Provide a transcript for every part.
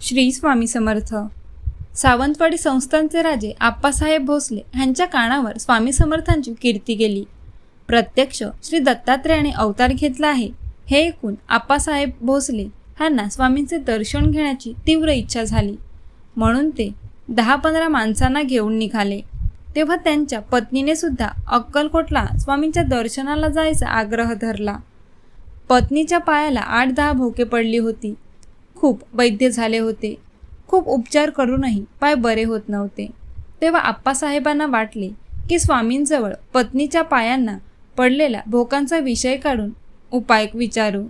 श्री स्वामी समर्थ. सावंतवाडी संस्थांचे राजे आप्पासाहेब भोसले ह्यांच्या कानावर स्वामी समर्थांची कीर्ती गेली. प्रत्यक्ष श्री दत्तात्रेयाने अवतार घेतला आहे. हे ऐकून आप्पासाहेब भोसले ह्यांना स्वामींचे दर्शन घेण्याची तीव्र इच्छा झाली. म्हणून ते दहा पंधरा माणसांना घेऊन निघाले. तेव्हा त्यांच्या पत्नीने सुद्धा अक्कलकोटला स्वामींच्या दर्शनाला जायचा आग्रह धरला. पत्नीच्या पायाला आठ दहा भोके पडली होती. खूप वैद्य झाले होते. खूप उपचार करूनही पाय बरे होत नव्हते. तेव्हा आप्पासाहेबांना वाटले की स्वामींजवळ पत्नीच्या पायांना पडलेला भोकांचा विषय काढून उपाय विचारू.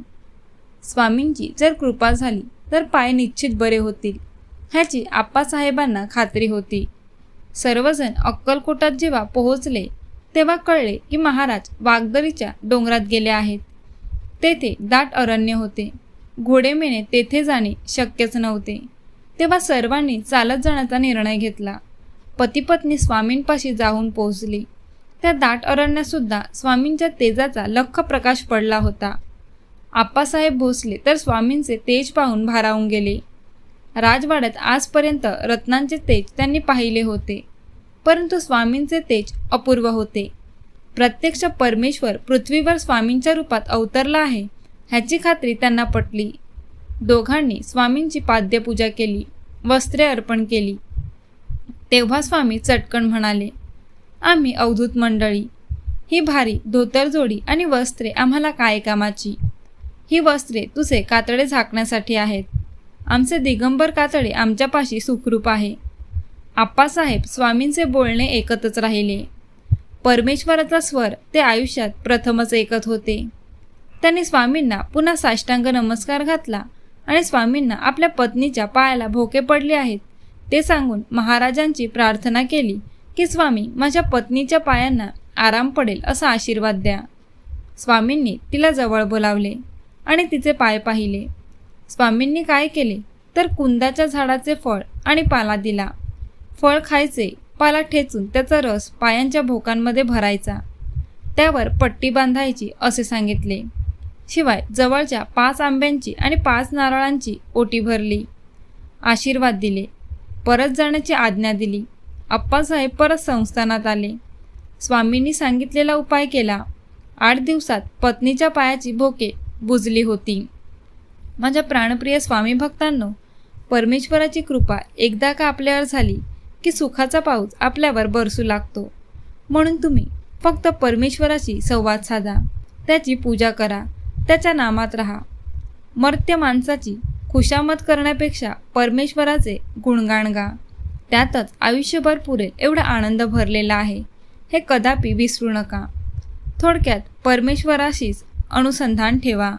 स्वामींची जर कृपा झाली तर पाय निश्चित बरे होतील ह्याची आप्पासाहेबांना खात्री होती. सर्वजण अक्कलकोटात जेव्हा पोहोचले तेव्हा कळले की महाराज वागदरीच्या डोंगरात गेले आहेत. तेथे दाट अरण्य होते. घोडेमेने तेथे जाणे शक्यच नव्हते. तेव्हा सर्वांनी चालत जाण्याचा निर्णय घेतला. पतीपत्नी स्वामींपाशी जाऊन पोहोचली. त्या दाट अरण्यातसुद्धा स्वामींच्या तेजाचा लख प्रकाश पडला होता. आप्पासाहेब भोसले तर स्वामींचे तेज पाहून भारावून गेले. राजवाड्यात आजपर्यंत रत्नांचे तेज त्यांनी पाहिले होते. परंतु स्वामींचे तेज अपूर्व होते. प्रत्यक्ष परमेश्वर पृथ्वीवर स्वामींच्या रूपात अवतरला आहे ह्याची खात्री त्यांना पटली. दोघांनी स्वामींची पाद्यपूजा केली वस्त्रे अर्पण केली. तेव्हा स्वामी चटकन म्हणाले आम्ही अवधूत मंडळी ही भारी धोतरजोडी आणि वस्त्रे आम्हाला काय कामाची? ही वस्त्रे तुझे कातडे झाकण्यासाठी आहेत. आमचे दिगंबर कातडे आमच्यापाशी सुखरूप आहे. आप्पासाहेब स्वामींचे बोलणे एकतच राहिले. परमेश्वराचा स्वर ते आयुष्यात प्रथमच ऐकत होते. त्यांनी स्वामींना पुन्हा साष्टांग नमस्कार घातला आणि स्वामींना आपल्या पत्नीच्या पायाला भोके पडले आहेत. ते सांगून महाराजांची प्रार्थना केली की स्वामी माझ्या पत्नीच्या पायांना आराम पडेल असा आशीर्वाद द्या. स्वामींनी तिला जवळ बोलावले आणि तिचे पाय पाहिले. स्वामींनी काय केले? तर कुंदाच्या झाडाचे फळ आणि पाला दिला. फळ खायचे पाला ठेचून त्याचा रस पायांच्या भोकांमध्ये भरायचा. त्यावर पट्टी बांधायची असे सांगितले. शिवाय जवळच्या पाच आंब्यांची आणि पाच नारळांची ओटी भरली. आशीर्वाद दिले. परत जाण्याची आज्ञा दिली. अप्पासाहेब परत संस्थानात आले. स्वामींनी सांगितलेला उपाय केला. आठ दिवसात पत्नीच्या पायाची भोके बुजली होती. माझ्या प्राणप्रिय स्वामी भक्तांनो परमेश्वराची कृपा एकदा का आपल्यावर झाली की सुखाचा पाऊस आपल्यावर बरसू लागतो. म्हणून तुम्ही फक्त परमेश्वराशी संवाद साधा. त्याची पूजा करा. त्याच्या नामात राहा. मर्त्य माणसाची खुशामत करण्यापेक्षा परमेश्वराचे गुणगाण गा. त्यातच आयुष्यभर पुरेल एवढा आनंद भरलेला आहे. हे कदापि विसरू नका. थोडक्यात परमेश्वराशीच अनुसंधान ठेवा.